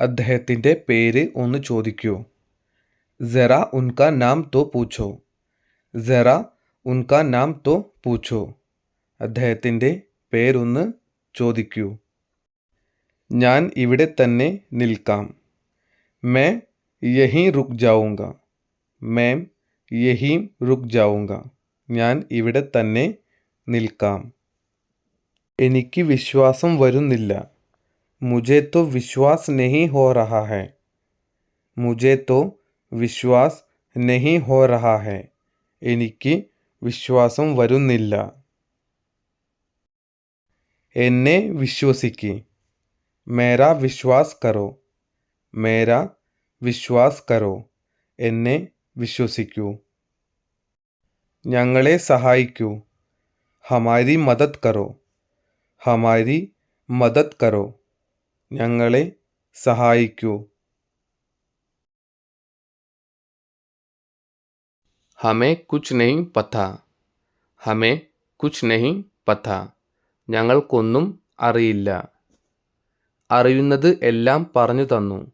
അദ്ദേഹത്തിന്റെ പേര് ഒന്ന് ചോദിക്കൂ. സെറ ഉൻക നാം തോ പൂച്ചോ. സെറ ഉൻക നാം തോ പൂച്ചോ. അദ്ദേഹത്തിന്റെ പേരൊന്ന് ചോദിക്കൂ. ഞാൻ ഇവിടെ തന്നെ നിൽക്കാം. മേ യഹീം റുക് ജാവുങ്ക. മേം യഹീം റുക് ജാവുങ്ക. ഞാൻ ഇവിടെ തന്നെ നിൽക്കാം. എനിക്ക് വിശ്വാസം വരുന്നില്ല. मुझे तो विश्वास नहीं हो रहा है मुझे तो വിശ്വാസ് നെഹി ഹോ റഹാ ഹെ എനിക്ക് വിശ്വാസം വരുന്നില്ല എന്നെ വിശ്വസിക്ക് മേരാ വിശ്വാസ് കരോ മേരാ വിശ്വാസ് കരോ എന്നെ വിശ്വസിക്കൂ ഞങ്ങളെ സഹായിക്കൂ ഹമാരി മദത് കരോ ഹമാരി മദത് കരോ ഞങ്ങളെ സഹായിക്കൂ. ഹമേ കുച്ച് നെയ് പഥ. ഹമേ കുച്ച് നെയ് പഥ. ഞങ്ങൾക്കൊന്നും അറിയില്ല. അറിയുന്നത് എല്ലാം പറഞ്ഞു തന്നു.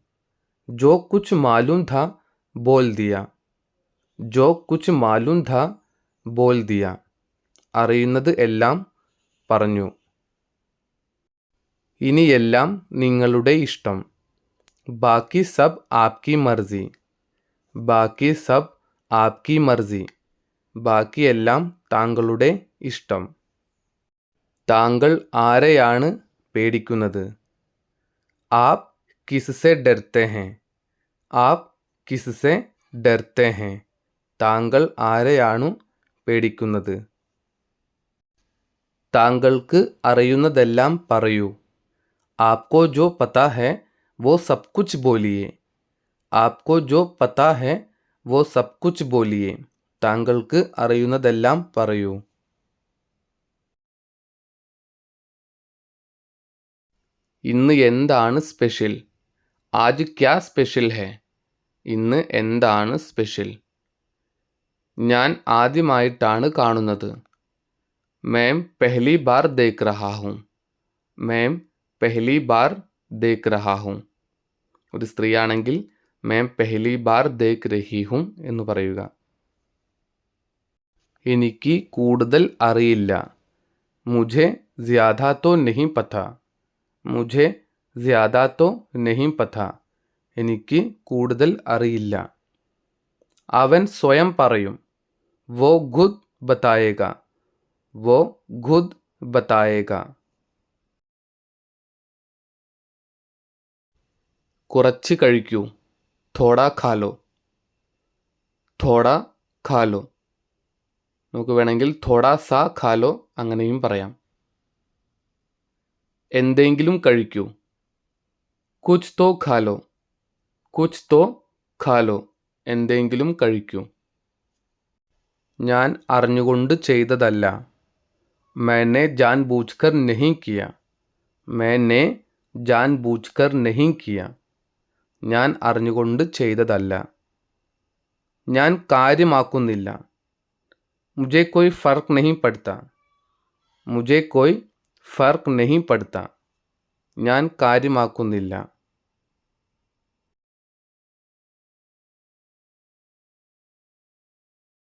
ജോ കുച്ച് മാലൂം ധ ബോൽ ദിയ. ജോ കുച്ച് മാലൂം ധ ബോൽ ദിയ. അറിയുന്നത് എല്ലാം പറഞ്ഞു. ഇനിയെല്ലാം നിങ്ങളുടെ ഇഷ്ടം. ബാക്കി സബ് ആപ്കി മർസി. ബാക്കി സബ് ആപ്കി മർസി. ബാക്കിയെല്ലാം താങ്കളുടെ ഇഷ്ടം. താങ്കൾ ആരെയാണ് പേടിക്കുന്നത്? ആപ് കിസ്സെ ഡർത്തെ ഹെ. ആപ് കിസ്സെ ഡർത്തെ ഹെ. താങ്കൾ ആരെയാണു പേടിക്കുന്നത്? താങ്കൾക്ക് അറിയുന്നതെല്ലാം പറയൂ. ആപ്കോ जो पता है वो सब कुछ बोलिए। आपको जो पता है वो सब कुछ बोलिए। താങ്കൾക്ക് അറിയുന്നതെല്ലാം പറയൂ। ഇന്ന് എന്താണ് സ്പെഷ്യൽ? ആജ് ക്യാ സ്പെഷ്യൽ ഹേ? ഇന്ന് എന്താണ് സ്പെഷ്യൽ? ഞാൻ ആദ്യമായിട്ടാണ് കാണുന്നത്. മേം പെഹ്ലി ബാർ ദേഖ് റഹാ ഹും. മേം पहली बार देख रहा हूँ। और स्त्री आने मैं पहली बार देख रही हूँ कूड़ल अल मुझे ज़्यादा तो नहीं पता मुझे ज़्यादा तो नहीं पता कूड़ल अल स्वयं पर वो खुद बताएगा वो खुद बताएगा കുറച്ച് കഴിക്കൂ തോടാ ഖാലോ തോടാ ഖാലോ നമുക്ക് വേണമെങ്കിൽ തോടാ സാ ഖാലോ അങ്ങനെയും പറയാം എന്തെങ്കിലും കഴിക്കൂ കുച്ച് തോ ഖാലോ കുച്ച് തോ ഖാലോ എന്തെങ്കിലും കഴിക്കൂ ഞാൻ അറിഞ്ഞുകൊണ്ട് ചെയ്തതല്ല मैंने जानबूझकर नहीं किया मैंने जानबूझकर नहीं किया ഞാൻ അറിഞ്ഞുകൊണ്ട് ചെയ്തതല്ല. ഞാൻ കാര്യമാക്കുന്നില്ല. മുജെ കോയി ഫർക്ക് നെഹി പഠിത്ത. മുജെ കോയി ഫർക്ക് നെഹി പഠിത്ത. ഞാൻ കാര്യമാക്കുന്നില്ല.